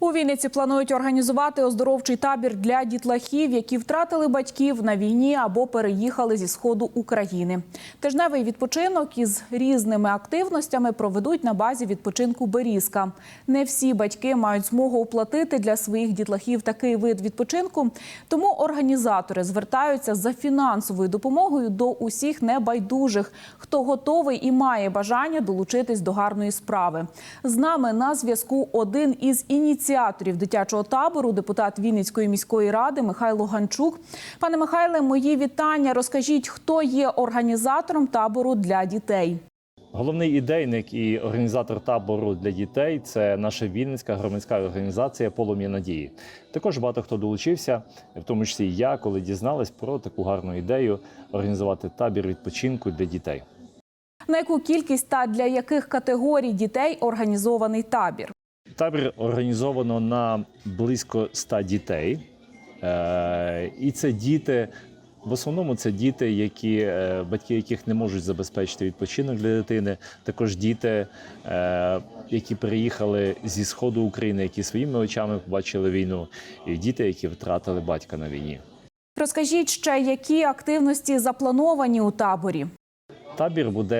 У Вінниці планують організувати оздоровчий табір для дітлахів, які втратили батьків на війні або переїхали зі сходу України. Тижневий відпочинок із різними активностями проведуть на базі відпочинку Берізка. Не всі батьки мають змогу оплатити для своїх дітлахів такий вид відпочинку, тому організатори звертаються за фінансовою допомогою до усіх небайдужих, хто готовий і має бажання долучитись до гарної справи. З нами на зв'язку один із ініціаторів дитячого табору, депутат Вінницької міської ради Михайло Ганчук. Пане Михайле, мої вітання. Розкажіть, хто є організатором табору для дітей. Головний ідейник і організатор табору для дітей це наша Вінницька громадська організація Полум'я надії. Також багато хто долучився, в тому числі і я, коли дізнались про таку гарну ідею організувати табір відпочинку для дітей. На яку кількість та для яких категорій дітей організований табір? Табір організовано на близько 100 дітей, Е, і це діти. В основному це діти, які е, батьки яких не можуть забезпечити відпочинок для дитини. Також діти, е, які приїхали зі сходу України, які своїми очами побачили війну, і діти, які втратили батька на війні. Розкажіть ще, які активності заплановані у таборі. Табір буде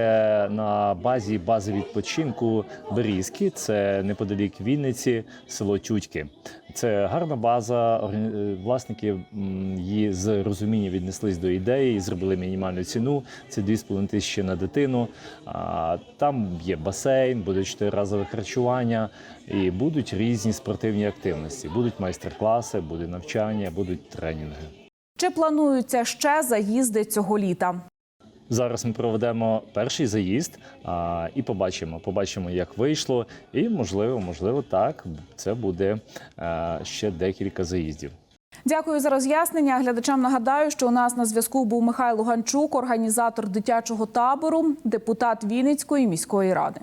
на базі бази відпочинку Берізки. Це неподалік Вінниці, село Тютьки. Це гарна база. Е, Власники її з розуміння віднеслись до ідеї зробили мінімальну ціну. Це 2,5 тисячі на дитину. Там є басейн, буде чотириразове харчування і будуть різні спортивні активності. Будуть майстер-класи, буде навчання, будуть тренінги. Чи плануються ще заїзди цього літа? Зараз ми проведемо перший заїзд а, і побачимо. Побачимо, як вийшло, і можливо, можливо, так це буде а, ще декілька заїздів. Дякую за роз'яснення. Глядачам нагадаю, що у нас на зв'язку був Михайло Ганчук, організатор дитячого табору, депутат Вінницької міської ради.